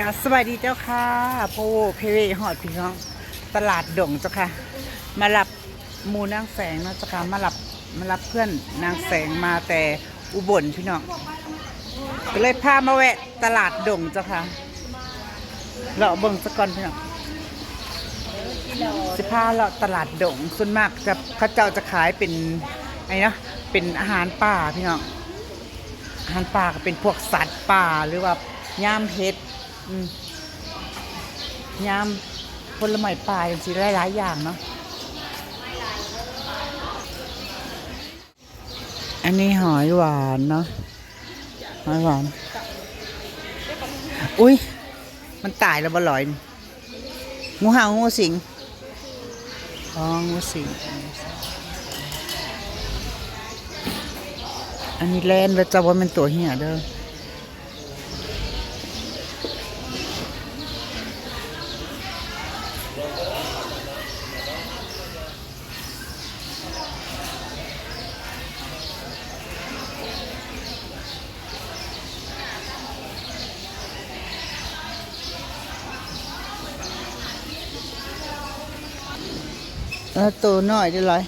กาสวัสดีเจ้าค่ะโพเพเวหอดพี่น้องตลาดดงเจ้าค่ะ มารับมูนางแสงนะเจ้าค่ะมารับมารับเพื่อนนางแสงมาแต่อุบลพี่น้องก็เลยพามาแวะตลาดดงเจ้าค่ะเราะเบิ่งสะก่อนพี่น้องสิพาเราตลาดดงส่วนมากจะเขาเจ้าจะขายเป็นไอ้นะเป็นอาหารป่าพี่น้องอาหารป่าก็เป็นพวกสัตว์ป่าหรือว่าย่ามเห็ด ย่ามผลไม้ป่ายสิหลายๆอย่างเนาะอันนี้หอยหวานเนาะหอยหวาน อุ้ยมันตายแล้วบ่ลอยงูเห่างูสิงอ๋องูสิงอันนี้แลนแล้วจะว่ามันตัวเหี้ยเด้อ ออตัวน้อยได้เลย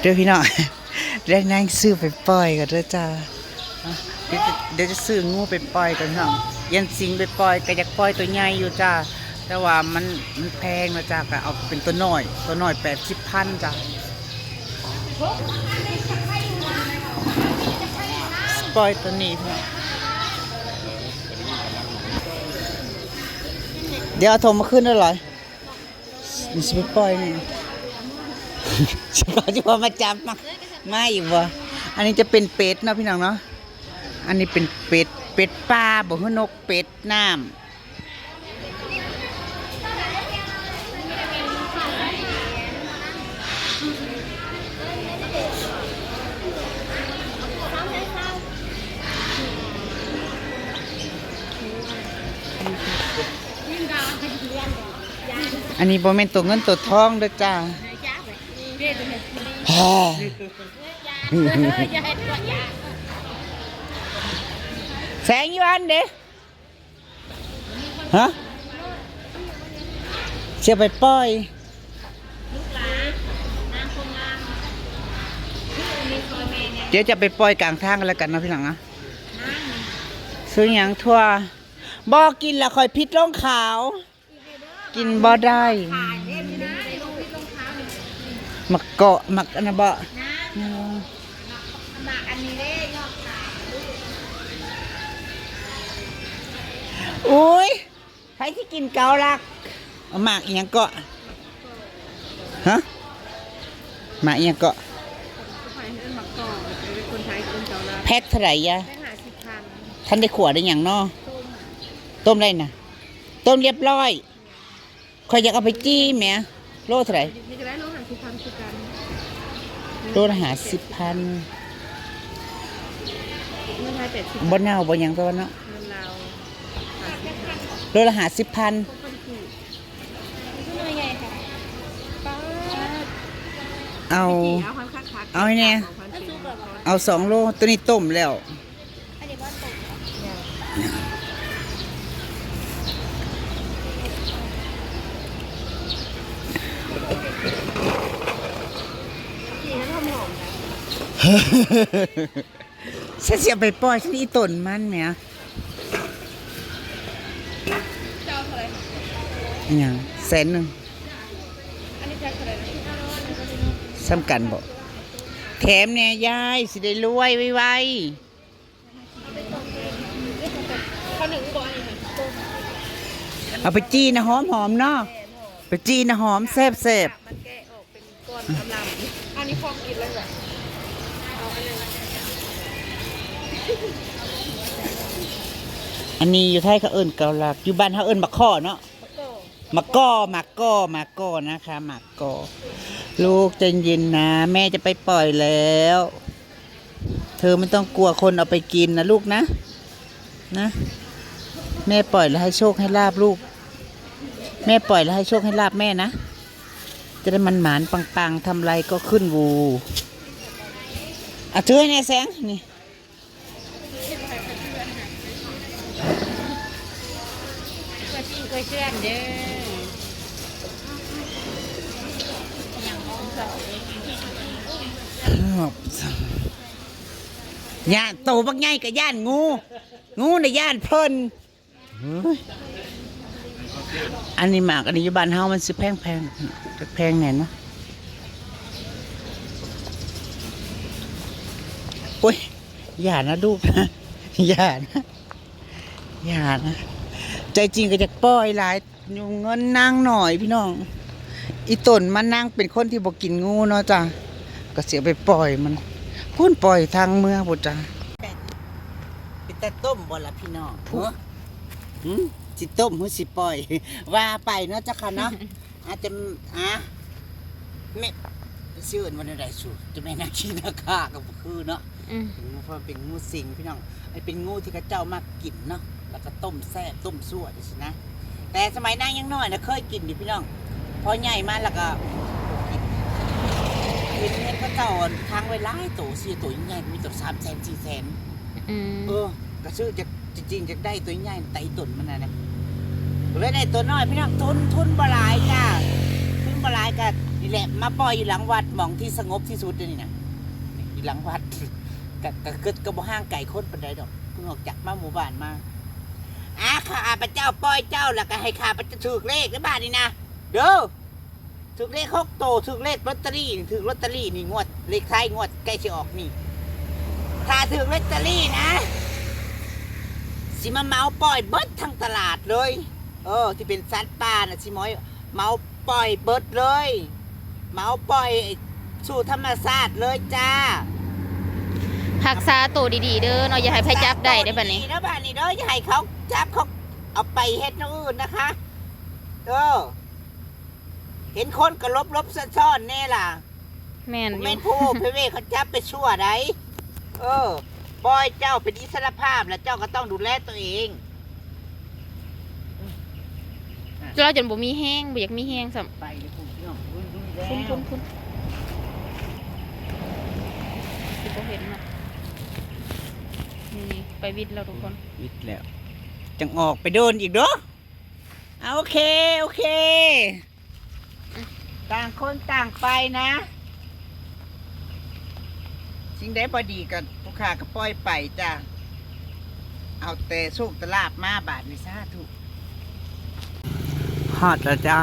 เดี๋ยวพี่น้องแรกนั่งซื้อไปปล่อยกันเด้อจ้าเดี๋ยวจะซื้องูไปปล่อยกันพี่น้องยันสิงไปปล่อยก็อยากปล่อยตัวใหญ่อยู่จ้าแต่ว่ามันมันแพงนะจ้าก็เอาเป็นตัวน้อย ตัวน้อยแปดสิบพันจ้าปล่อยตัวนี้พี่น้อง เดี๋ยวเอาโทรมาขึ้นได้เลยมันจะไปปล่อยนี่ ฉันก็จะว่ามาจับมาไม่อยู่วะอันนี้จะเป็นเป็ดเนาะพี่น้องเนาะ อันนี้เป็นเป็ด เป็ดปลาบ่คือนกเป็ดน้ำ อันนี้บ่แม่นตัวเงินตัวทองเด้อจ้าแฮ่แสงอยู่อันเด้ฮะเชื่อไปปล่อยเดี๋ยวจะไปปล่อยกลางทางกันแล้วกันนะพี่หลังนะซื้อหยังทั่วบอกินแล้วคอยพิษร้องขาว กินบ่ได้หมักเกาะหมักอันนะบ่อุ้ยใครที่กินเกาลักเอาหมากอีหยังเกาะฮะหมากอีหยังเกาะคนไทยคนเจ้าละแพทเท่าไหร่ยะแค่หาสิบพันท่านได้ขวดได้อย่างเนอต้มได้นะต้มเรียบร้อย คอยอยากเอาไปจี้แหมโลเท่าไหร่นี่จะได้โลหะสิบพันคือกันโลละหาสิบพันเงินไทยแปดสิบบ่เน่าบ่หยังตัวเนาะเงินเราหาสิบพันโลละหาสิบพันคนถูกเงินใหญ่ค่ะป้าเอา เอาความคักคักเอาไอ้เนี่ยเอาสองโลตัวนี้ต้มแล้ว อันนี้ว่าตก ฉันเสียไปปล่อยฉันอีต้นมันแหมเจ้าเท่าไหร่อหย่างแสนหนึ่งอันนี้จะเท่าไหร่สำกันบ่แถมเนี่ยยายสิได้รวยไวข้าวหนึ่งบอกอันนี้ต้มๆเอาไปจี้นะหอมหอมๆเนาะไปจี้นะหอมแซ่บแซ่บมันแกะออกเป็นก้อนกำลังอันนี้พอกินเลยแบบ อันนี้อยู่ไทยเขาเอิ้นเกาลักอยู่บ้านเขาเอิ้นบักข้อเนาะแล้วก็มะก้อมะก้อมะก้อนะคะมะก้อลูกใจเย็นนะ แม่จะไปปล่อยแล้ว เธอไม่ต้องกลัวคนเอาไปกินนะลูกนะ นะ แม่ปล่อยแล้วให้โชคให้ลาบลูก แม่ปล่อยแล้วให้โชคให้ลาบแม่นะ จะได้มันหมานปังๆทำไรก็ขึ้นวูอะถือให้แน่แสงนี่ เคย พี่เคยเชื่อนเด้อย่างย่านโตบักใหญ่กับย่านงู งูในย่านเพิ่นอันนี้หมากอันนี้อยู่บ้านเฮามันสิแพงแพงแพงแน่นะโอ้ยอย่านะลูกนะอย่านะอย่านะ ใจจริงก็จะปล่อยหลายอยู่เงินนางหน่อยพี่น้อง อีตนมันนางเป็นคนที่บ่กินงูเนาะจ้ะก็เสียไปปล่อยมันพุ่นปล่อยทางเมืองพุจ้าเป็นแต่ต้มบ่ละพี่น้องหัวหืมสิต้มหรือสิปล่อย ว่าไปเนาะจ้ะค่ะเนาะอาจจะอะไม่ชื่ออื่นวันใดสูจะไม่น่าขี้นาคากับคือเนาะอืมเพราะมันเป็นงูสิงพี่น้องไอ้เป็นงูที่กระเจ้ามากกินเนาะ แล้วก็ต้มแซ่บต้มซั่วดิสินะแต่สมัยนางยังน้อยนะเคยกินดิพี่น้องพอใหญ่มาแล้วก็กินกินเห็นก็เจ้าทางไว้หลายตัวสี่ตัวใหญ่ๆมีตัวสามแสนสี่แสนอืมเออ ก็ซื้อจะจริงๆจะได้ตัวใหญ่ไต่ตุนมันนะนะเลยได้ตัวน้อยพี่น้องทุนทุนบหลายจ้าทุนบหลายกันนี่แหละมาปล่อยอยู่หลังวัดหมองที่สงบที่สุดเลยนี่นะอยู่หลังวัดกะกะเกิดกระบห้างไก่คนปันไดดอกเพิ่งออกจากมาหมู่บ้านมา อาข้าพระเจ้าปล่อยเจ้าแล้วก็ให้ข้าพระเจ้าถูกเลขในบ้านนี่นะเด้อถูกเลขหกโตวถูกเลขลอตเตอรี่ถูกลอตเตอรี่นี่งวดเลขท้ายงวดใกล้จะออกนี่ถ้าถูกลอตเตอรี่นะสิมาเมาปล่อยเบิดทั้งตลาดเลย เออ ที่เป็นสัตว์ป่านะสิมอยเมาปล่อยเบิดเลย เมาปล่อยสู่ธรรมชาติเลยจ้ารักษาตัวดีๆเด้อเนาะอย่าให้ไผจับได้ได้อบัดนี้นะบ้านนี้เด้ออย่าให้เขา จับเขาเอาไปเฮ็ดอย่างอื่นนะคะเออเห็นคนก็ลบลบๆซ่อนๆแน่ล่ะแม่นอเม่ยู่นผู้เพเวเขาจับไปชั่วไดเออปล่อยเจ้าเป็นอิสรภาพแล้วเจ้าก็ต้องดูแลตัวเอง เราจนบ่มีแห้งบ่อยากมีแห้งซ้ํไปเลยคุณพี่น้องรุนรุนแรคุณงคุณคุณสิบ่เห็นเนาะนี่ไปวิทย์แล้วทุกคน วิทย์แล้ว จังออกไปเดินอีกเด้อเอาโอเค โอเค ต่างคนต่างไปนะสิ่งใดพอดีกับผู้ค้าก็ปล่อยไปจ้ะเอาแต่โชคตลาบมาบาทในซาทุกฮอดแล้วจ้า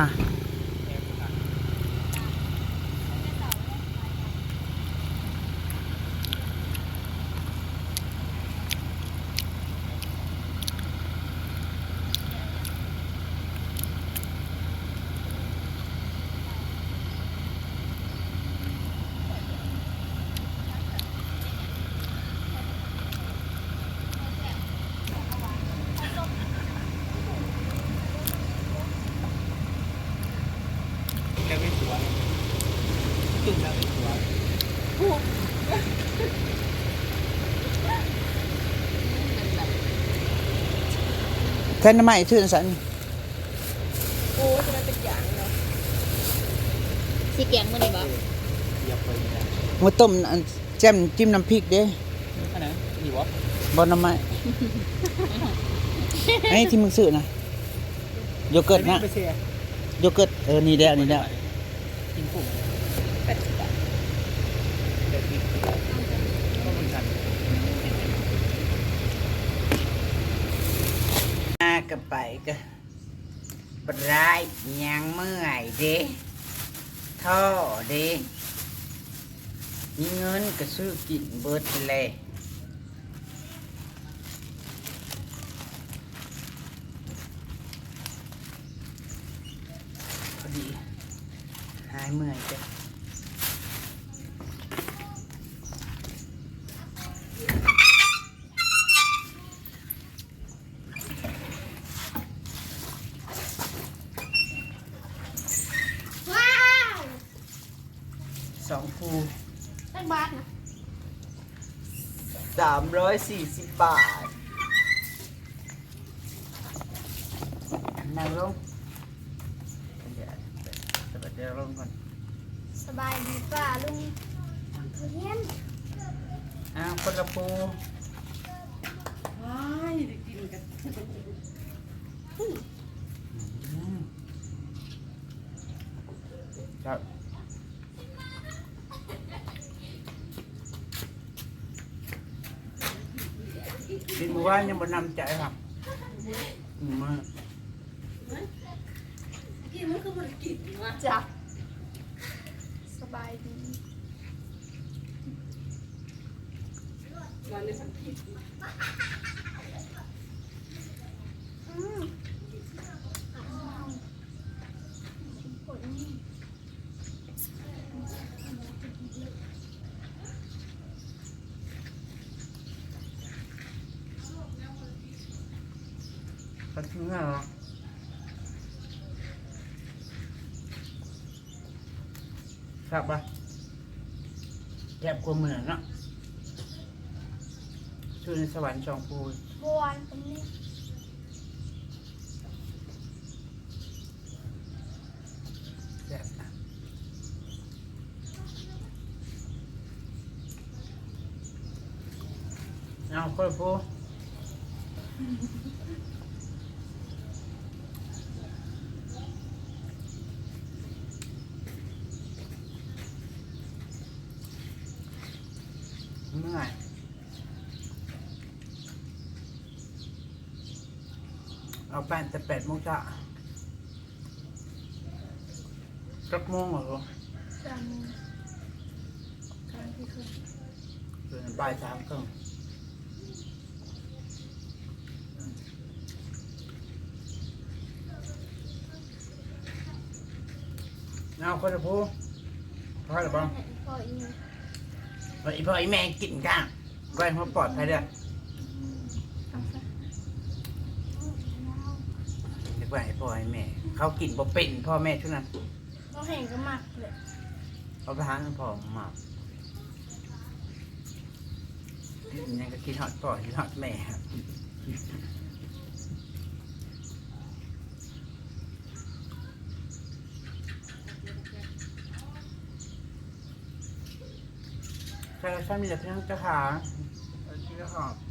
แค่น้ำใหม่ชื่อสันโอ้จะมันเป็นอย่างเนาะสิแกงมื้อนี้บ่มาต้มอันแจ่มจิ้มน้ำพริกเด้อันไหนนี่วะบอนน้ำไม้ไอ้ที่มึงซื้อนะโยเกิร์ตนะไปเสียโยเกิร์ตเออนี่แล้วนี่แล้วกินผง แปดสิบบาท เด็ดกินก็เหมือนกัน มา กับไปก็ปลายยังเมื่อยเด้ท่อเด้มีเงินก็ซื้อกินเบิดเลยพอดีหายเมื่อยจ้ะ 340 บาทนั่งลงเดี๋ยวเดี๋ยลงก่อนสบายดีป่ะลุงเรียนอ้าวคนละปูว้ายได้กินกัน ดินมือว่ายังบนนำใจครับอืมมากินมันคือมันกินวะจ้ะสบายดีวันนี้มันกินก็ถึ งแล้วเหรอครับปะแก็บกว่าเหมือนเนาะชื่อในสวรรค์จองปูบวนเป็นนี่แซ่บนะเอาคนละ เมื่อยเอาแป้นแต่แปดโมงเช้าสักโมงเหรอจามูการที่คือเดือนบ่ายสามครึ่งเอาคนละพูพอหรือเปล่า พออีก วันอีพ่ออีแม่กินกันก้อยเขาปลอดภัยเด้อทำซะเด็กว่าไอ้พ่อไอ้แม่ เขากินบ่เป็นพ่อแม่ชุดนั้นเราเห็นก็มากเลยเขาไปหาเงินพ่อมากินยังก็กินหอดพ่อกินหอดแม่ครับ ใช่ใช่มีแต่เพียงเจ้าขาเอาที่เจ้าขอบ